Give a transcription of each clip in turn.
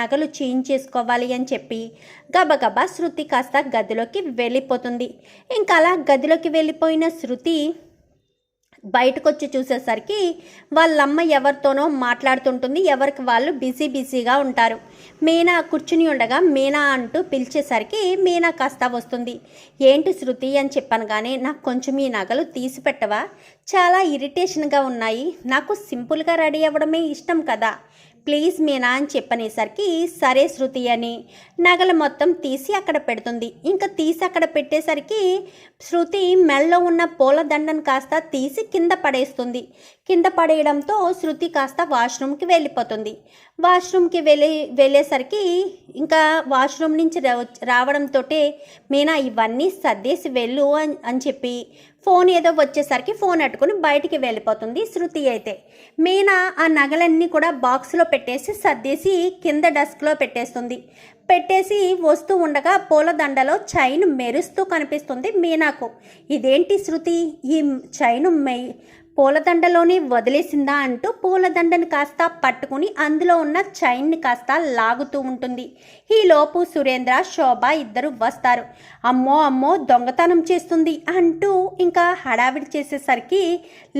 నగలు చేంజ్ చేసుకోవాలి అని చెప్పి గబగబా శృతి కాస్త గదిలోకి వెళ్ళిపోతుంది. ఇంకా అలా గదిలోకి వెళ్ళిపోయిన శృతి బయటకు వచ్చి చూసేసరికి వాళ్ళమ్మ ఎవరితోనో మాట్లాడుతుంటుంది. ఎవరికి వాళ్ళు బిజీ బిజీగా ఉంటారు. మీనా కూర్చుని ఉండగా మీనా అంటూ పిలిచేసరికి మీనా కాస్త వస్తుంది. ఏంటి శృతి అని చెప్పాను కానీ నాకు కొంచెం ఈ నగలు తీసి పెట్టవా? చాలా ఇరిటేషన్గా ఉన్నాయి. నాకు సింపుల్గా రెడీ అవ్వడమే ఇష్టం కదా. ప్లీజ్ మీనా అని చెప్పనేసరికి సరే శృతి అని నగలు మొత్తం తీసి అక్కడ పెడుతుంది. ఇంకా తీసి అక్కడ పెట్టేసరికి శృతి మెల్లో ఉన్న పూల దండను కాస్త తీసి కింద పడేస్తుంది. కింద పడేయడంతో శృతి కాస్త వాష్రూమ్కి వెళ్ళిపోతుంది. వాష్రూమ్కి వెళ్ళి వెళ్ళేసరికి ఇంకా వాష్రూమ్ నుంచి రా- రావడంతో మీనా ఇవన్నీ సర్దేసి వెళ్ళు అని అని చెప్పి ఫోన్ ఏదో వచ్చేసరికి ఫోన్ అట్టుకుని బయటికి వెళ్ళిపోతుంది శృతి అయితే. మీనా ఆ నగలన్నీ కూడా బాక్స్లో పెట్టేసి సర్దేసి కింద డస్క్లో పెట్టేస్తుంది. పెట్టేసి వస్తూ ఉండగా పూలదండలో చైన్ మెరుస్తూ కనిపిస్తుంది మీనాకు. ఇదేంటి శృతి? ఈ చైన్ మె పూలదండలోనే వదిలేసిందా అంటూ పూలదండని కాస్త పట్టుకుని అందులో ఉన్న చైన్ని కాస్త లాగుతూ ఉంటుంది. ఈలోపు సురేంద్ర శోభ ఇద్దరు వస్తారు. అమ్మో అమ్మో దొంగతనం చేస్తుంది అంటూ ఇంకా హడావిడి చేసేసరికి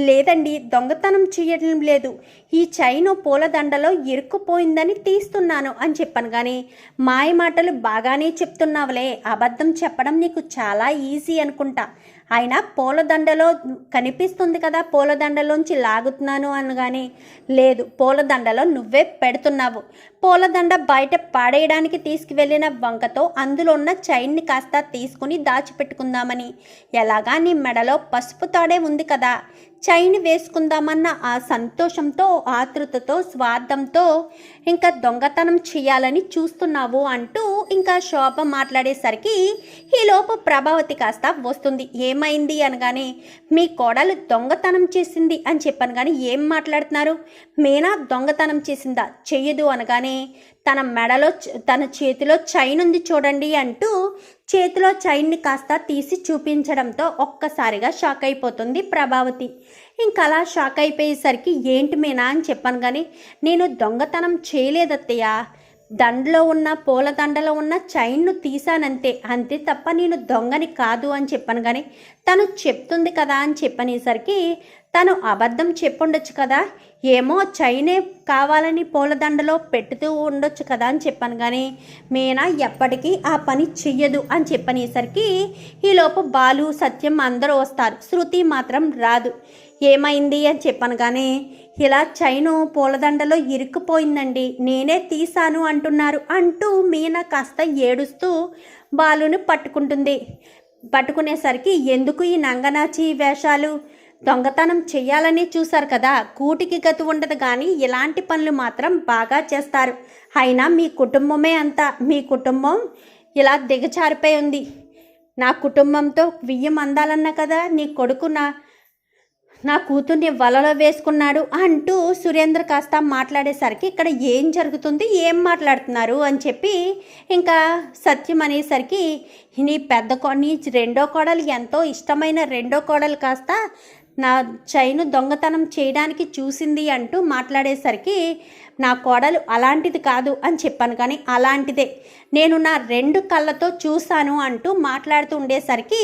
లేదండి దొంగతనం చేయడం లేదు. ఈ చైను పూలదండలో ఇరుక్కుపోయిందని తీస్తున్నాను అని చెప్పాను కానీ మాయ మాటలు బాగానే చెప్తున్నావులే. అబద్ధం చెప్పడం నీకు చాలా ఈజీ అనుకుంటా. అయినా పూలదండలో కనిపిస్తుంది కదా పూలదండలోంచి లాగుతున్నాను అనగానే లేదు పూలదండలో నువ్వే పెడుతున్నావు. పూలదండ బయట పాడేయడానికి తీసుకువెళ్ళిన వంకతో అందులో ఉన్న చైన్ని కాస్త తీసుకుని దాచిపెట్టుకుందామని. ఎలాగా నీ మెడలో పసుపు తాడే ఉంది కదా చైన్ వేసుకుందామన్న ఆ సంతోషంతో ఆతృతతో స్వార్థంతో ఇంకా దొంగతనం చేయాలని చూస్తున్నావు అంటూ ఇంకా శోభ మాట్లాడేసరికి ఈలోపు ప్రభావతి కాస్త వస్తుంది. ఏమైంది అనగానే మీ కోడలు దొంగతనం చేసింది అని చెప్పాను కానీ ఏం మాట్లాడుతున్నారు? మీనా దొంగతనం చేసిందా? చెయ్యదు అనగానే తన మెడలో తన చేతిలో చైన్ ఉంది చూడండి అంటూ చేతిలో చైన్ని కాస్త తీసి చూపించడంతో ఒక్కసారిగా షాక్ అయిపోతుంది ప్రభావతి. ఇంకా అలా షాక్ అయిపోయేసరికి ఏంటి మీనా అని చెప్పాను కానీ నేను దొంగతనం చేయలేదత్తయ్య. దండలో ఉన్న పూల దండలో ఉన్న చైన్ను తీశానంతే. అంతే తప్ప నేను దొంగని కాదు అని చెప్పాను కానీ తను చెప్తుంది కదా అని చెప్పనేసరికి తను అబద్ధం చెప్పుండొచ్చు కదా ఏమో చైనే కావాలని పూలదండలో పెట్టుతూ ఉండొచ్చు కదా అని చెప్పాను కానీ మీనా ఎప్పటికీ ఆ పని చెయ్యదు అని చెప్పనేసరికి ఈలోపు బాలు సత్యం అందరూ వస్తారు. శృతి మాత్రం రాదు. ఏమైంది అని చెప్పాను కానీ ఇలా చైను పూలదండలో ఇరుక్కుపోయిందండి. నేనే తీసాను అంటున్నారు అంటూ మీనా కాస్త ఏడుస్తూ బాలుని పట్టుకుంటుంది. పట్టుకునేసరికి ఎందుకు ఈ నంగనాచి వేషాలు? దొంగతనం చెయ్యాలని చూశారు కదా కూటికి గతి ఉండదు కానీ ఇలాంటి పనులు మాత్రం బాగా చేస్తారు. అయినా మీ కుటుంబమే అంతా. మీ కుటుంబం ఇలా దిగచారిపోయి ఉంది. నా కుటుంబంతో వియ్యం అందాలన్నా కదా నీ కొడుకు నా నా కూతుర్ని వలలో వేసుకున్నాడు అంటూ సురేంద్ర కాస్త మాట్లాడేసరికి ఇక్కడ ఏం జరుగుతుంది ఏం మాట్లాడుతున్నారు అని చెప్పి ఇంకా సత్యం అనేసరికి నీ పెద్ద కో నీ రెండో కోడలు ఎంతో ఇష్టమైన రెండో కోడలు కాస్త నా చైను దొంగతనం చేయడానికి చూసింది అంటూ మాట్లాడేసరికి నా కోడలు అలాంటిది కాదు అని చెప్పాను కానీ అలాంటిదే. నేను నా రెండు కళ్ళతో చూశాను అంటూ మాట్లాడుతూ ఉండేసరికి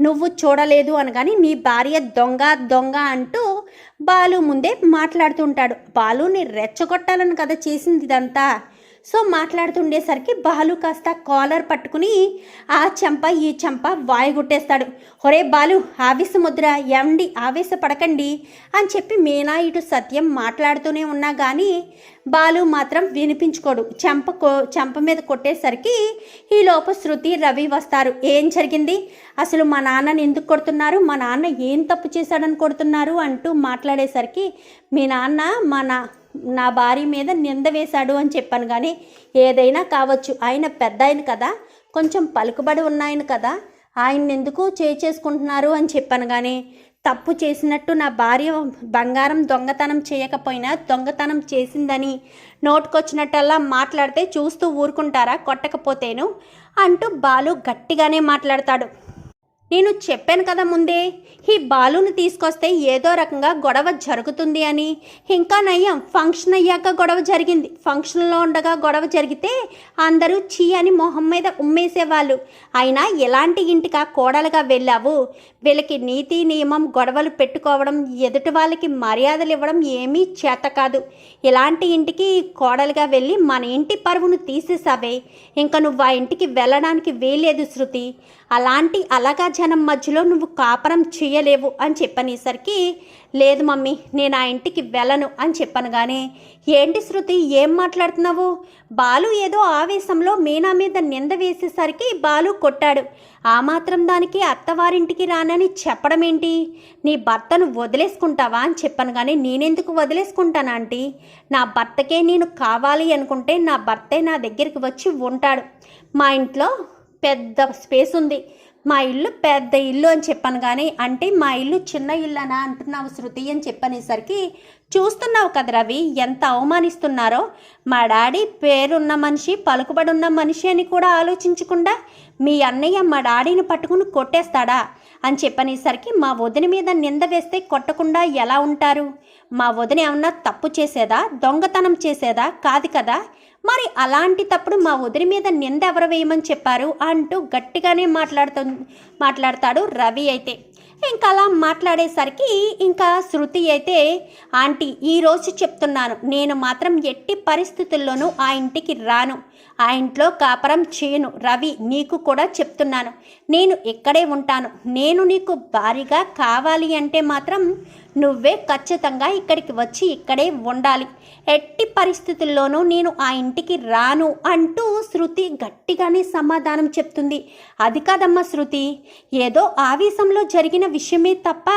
నువ్వు చూడలేదు అనగాని నీ భార్య దొంగ దొంగ అంటూ బాలు ముందే మాట్లాడుతుంటాడు బాలుని రెచ్చగొట్టాలని కదా చేసింది ఇదంతా. సో మాట్లాడుతుండేసరికి బాలు కాస్త కాలర్ పట్టుకుని ఆ చెంప ఈ చెంప వాయిగుట్టేస్తాడు ఒరే బాలు ఆవేశముద్ర ఎవండి ఆవేశపడకండి అని చెప్పి మీనా ఇటు సత్యం మాట్లాడుతూనే ఉన్నా కానీ బాలు మాత్రం వినిపించుకోడు. చెంప కో చెంప మీద కొట్టేసరికి ఈ లోపు శృతి రవి వస్తారు. ఏం జరిగింది? అసలు మా నాన్నని ఎందుకు కొడుతున్నారు? మా నాన్న ఏం తప్పు చేశాడని కొడుతున్నారు? అంటూ మాట్లాడేసరికి మీ నాన్న మా నా నా భార్య మీద నింద వేశాడు అని చెప్పాను కానీ ఏదైనా కావచ్చు. ఆయన పెద్ద ఆయన కదా. కొంచెం పలుకుబడి ఉన్నాయన కదా. ఆయన ఎందుకు చేసుకుంటున్నారు అని చెప్పాను కానీ తప్పు చేసినట్టు నా భార్య బంగారం దొంగతనం చేయకపోయినా దొంగతనం చేసిందని నోటుకొచ్చినట్టల్లా మాట్లాడితే చూస్తూ ఊరుకుంటారా కొట్టకపోతేను అంటూ బాలు గట్టిగానే మాట్లాడతాడు. నేను చెప్పాను కదా ముందే ఈ బాలుని తీసుకొస్తే ఏదో రకంగా గొడవ జరుగుతుంది అని. ఇంకా నయ్యం ఫంక్షన్ అయ్యాక గొడవ జరిగింది. ఫంక్షన్లో ఉండగా గొడవ జరిగితే అందరూ చీ అని మొహం మీద ఉమ్మేసేవాళ్ళు. అయినా ఎలాంటి ఇంటికా కోడలుగా వెళ్ళావు? వీళ్ళకి నీతి నియమం గొడవలు పెట్టుకోవడం ఎదుటి వాళ్ళకి మర్యాదలు ఇవ్వడం ఏమీ చేత కాదు. ఇలాంటి ఇంటికి కోడలుగా వెళ్ళి మన ఇంటి పరువును తీసేసావే ఇంకా నువ్వు ఆ ఇంటికి వెళ్ళడానికి వీలేదు శృతి. అలాంటి అలాగా జనం మధ్యలో నువ్వు కాపరం చేయలేవు అని చెప్పనేసరికి లేదు మమ్మీ నేను ఆ ఇంటికి వెళ్ళను అని చెప్పను కానీ ఏంటి శృతి ఏం మాట్లాడుతున్నావు? బాలు ఏదో ఆవేశంలో మీనా మీద నింద వేసేసరికి బాలు కొట్టాడు. ఆ మాత్రం దానికి అత్తవారింటికి రానని చెప్పడం ఏంటి నీ భర్తను వదిలేసుకుంటావా? అని చెప్పను కానీ నేనెందుకు వదిలేసుకుంటాను ఆంటీ? నా భర్తకే నేను కావాలి అనుకుంటే నా భర్తే నా దగ్గరికి వచ్చి ఉంటాడు. మా ఇంట్లో పెద్ద స్పేస్ ఉంది మా ఇల్లు పెద్ద ఇల్లు అని చెప్పాను కానీ అంటే మా ఇల్లు చిన్న ఇల్లు అనా అంటున్నావు శృతి అని చెప్పనేసరికి చూస్తున్నావు కదా రవి ఎంత అవమానిస్తున్నారో. మా డాడీ పేరున్న మనిషి పలుకుబడి ఉన్న మనిషి అని కూడా ఆలోచించకుండా మీ అన్నయ్య మా డాడీని పట్టుకుని కొట్టేస్తాడా? అని చెప్పనేసరికి మా వదిన మీద నింద వేస్తే కొట్టకుండా ఎలా ఉంటారు? మా వదిన ఏమన్నా తప్పు చేసేదా? దొంగతనం చేసేదా? కాదు కదా. మరి అలాంటి తప్పుడు మా వదిలి మీద నింద ఎవరు వేయమని చెప్పారు? అంటూ గట్టిగానే మాట్లాడుతు మాట్లాడతాడు రవి అయితే. ఇంకా అలా మాట్లాడేసరికి ఇంకా శృతి అయితే ఆంటీ ఈరోజు చెప్తున్నాను. నేను మాత్రం ఎట్టి పరిస్థితుల్లోనూ ఆ ఇంటికి రాను. ఆ ఇంట్లో కాపరం చేయను. రవి నీకు కూడా చెప్తున్నాను. నేను ఇక్కడే ఉంటాను. నేను నీకు భారీగా కావాలి అంటే మాత్రం నువ్వే ఖచ్చితంగా ఇక్కడికి వచ్చి ఇక్కడే ఉండాలి. ఎట్టి పరిస్థితుల్లోనూ నేను ఆ ఇంటికి రాను అంటూ శృతి గట్టిగానే సమాధానం చెప్తుంది. అది కాదమ్మా శృతి ఏదో ఆవేశంలో జరిగిన విషయమే తప్ప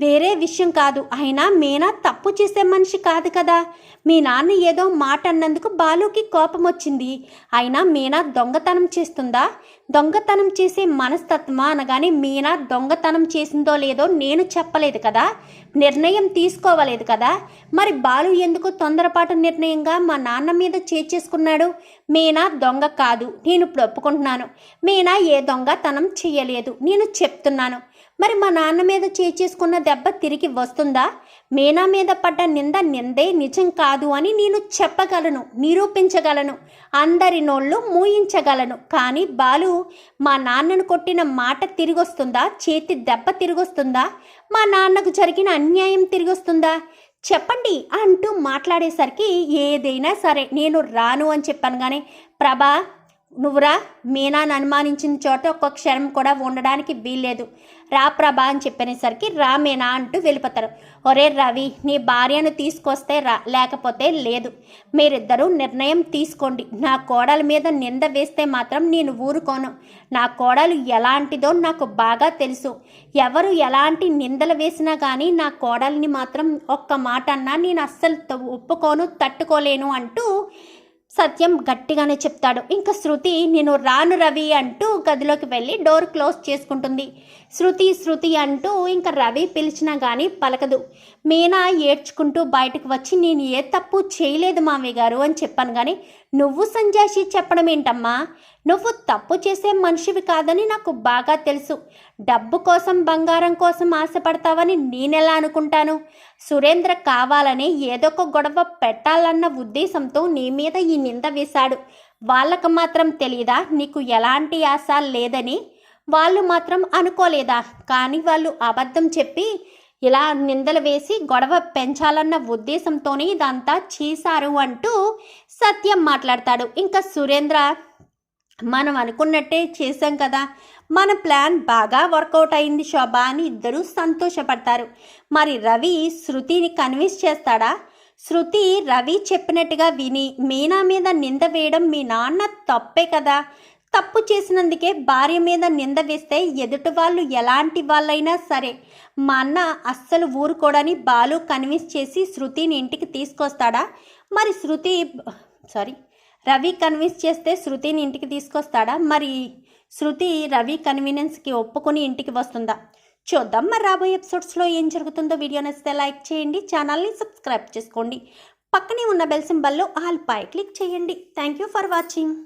వేరే విషయం కాదు. అయినా మీనా తప్పు చేసే మనిషి కాదు కదా. మీ నాన్న ఏదో మాట అన్నందుకు బాలుకి కోపం వచ్చింది. అయినా మీనా దొంగతనం చేస్తుందా? దొంగతనం చేసే మనస్తత్వం అనగానే మీనా దొంగతనం చేసిందో లేదో నేను చెప్పలేదు కదా. నిర్ణయం తీసుకోవలేదు కదా? మరి బాలు ఎందుకు తొందరపాటు నిర్ణయంగా మా నాన్న మీద చేర్చేసుకున్నాడు? మీనా దొంగ కాదు నేను ఇప్పుడు ఒప్పుకుంటున్నాను. మీనా ఏ దొంగతనం చేయలేదు నేను చెప్తున్నాను. మరి మా నాన్న మీద చేర్చేసుకున్న దెబ్బ తిరిగి వస్తుందా? మీనా మీద పడ్డ నింద నిందే నిజం కాదు అని నేను చెప్పగలను నిరూపించగలను అందరి నోళ్ళు మూయించగలను. కానీ బాలు మా నాన్నను కొట్టిన మాట తిరిగొస్తుందా? చేతి దెబ్బ తిరిగొస్తుందా? మా నాన్నకు జరిగిన అన్యాయం తిరిగొస్తుందా? చెప్పండి అంటూ మాట్లాడేసరికి ఏదైనా సరే నేను రాను అని చెప్పాను కానీ ప్రభా నువ్వురా మీనాను అనుమానించిన చోట ఒక్క క్షణం కూడా ఉండడానికి వీల్లేదు. రా ప్రభా అని చెప్పనేసరికి రా మీనా అంటూ వెళ్ళిపోతారు. ఒరే రవి నీ భార్యను తీసుకొస్తే రా లేకపోతే లేదు. మీరిద్దరూ నిర్ణయం తీసుకోండి. నా కోడల మీద నింద వేస్తే మాత్రం నేను ఊరుకోను. నా కోడలు ఎలాంటిదో నాకు బాగా తెలుసు. ఎవరు ఎలాంటి నిందలు వేసినా కానీ నా కోడల్ని మాత్రం ఒక్క మాట అన్నా నేను అస్సలు త- ఒప్పుకోను తట్టుకోలేను అంటూ సత్యం గట్టిగానే చెప్తాడు. ఇంకా శృతి నేను రాను రవి అంటూ గదిలోకి వెళ్ళి డోర్ క్లోజ్ చేసుకుంటుంది. శృతి శృతి అంటూ ఇంకా రవి పిలిచినా కానీ పలకదు. మీనా ఏడ్చుకుంటూ బయటకు వచ్చి నేను ఏ తప్పు చేయలేదు మామయ్య గారు అని చెప్పాను కానీ నువ్వు సంజాషి చెప్పడం ఏంటమ్మా? నువ్వు తప్పు చేసే మనిషివి కాదని నాకు బాగా తెలుసు. డబ్బు కోసం బంగారం కోసం ఆశపడతావని నేనెలా అనుకుంటాను? సురేంద్ర కావాలని ఏదో ఒక గొడవ పెట్టాలన్న ఉద్దేశంతో నీ మీద ఈ నింద వేశాడు. వాళ్ళకు మాత్రం తెలీదా? నీకు ఎలాంటి ఆశ లేదని? వాళ్ళు మాత్రం అనుకోలేదా? కానీ వాళ్ళు అబద్ధం చెప్పి ఇలా నిందలు వేసి గొడవ పెంచాలన్న ఉద్దేశంతోనే ఇదంతా చేశారు అంటూ సత్యం మాట్లాడతాడు. ఇంకా సురేంద్ర మనం అనుకున్నట్టే చేశాం కదా. మన ప్లాన్ బాగా వర్కౌట్ అయింది శోభ అని ఇద్దరూ సంతోషపడతారు. మరి రవి శృతిని కన్విన్స్ చేస్తాడా? శృతి రవి చెప్పినట్టుగా విని మీనా మీద నింద వేయడం మీ నాన్న తప్పే కదా. తప్పు చేసినందుకే భార్య మీద నింద వేస్తే ఎదుటి వాళ్ళు ఎలాంటి వాళ్ళైనా సరే. మా అన్న అస్సలు ఊరుకోడని బాలు కన్విన్స్ చేసి శృతిని ఇంటికి తీసుకొస్తాడా? మరి శృతి సారీ రవి కన్విన్స్ చేస్తే శృతిని ఇంటికి తీసుకొస్తాడా? మరి శృతి రవి కన్వీనియన్స్కి ఒప్పుకొని ఇంటికి వస్తుందా? చూద్దాం. మరి రాబోయే ఎపిసోడ్స్లో ఏం జరుగుతుందో వీడియో నచ్చితే లైక్ చేయండి ఛానల్ని సబ్స్క్రైబ్ చేసుకోండి. పక్కనే ఉన్న బెల్ సింబల్లో ఆల్ పై క్లిక్ చేయండి. Thank you for watching.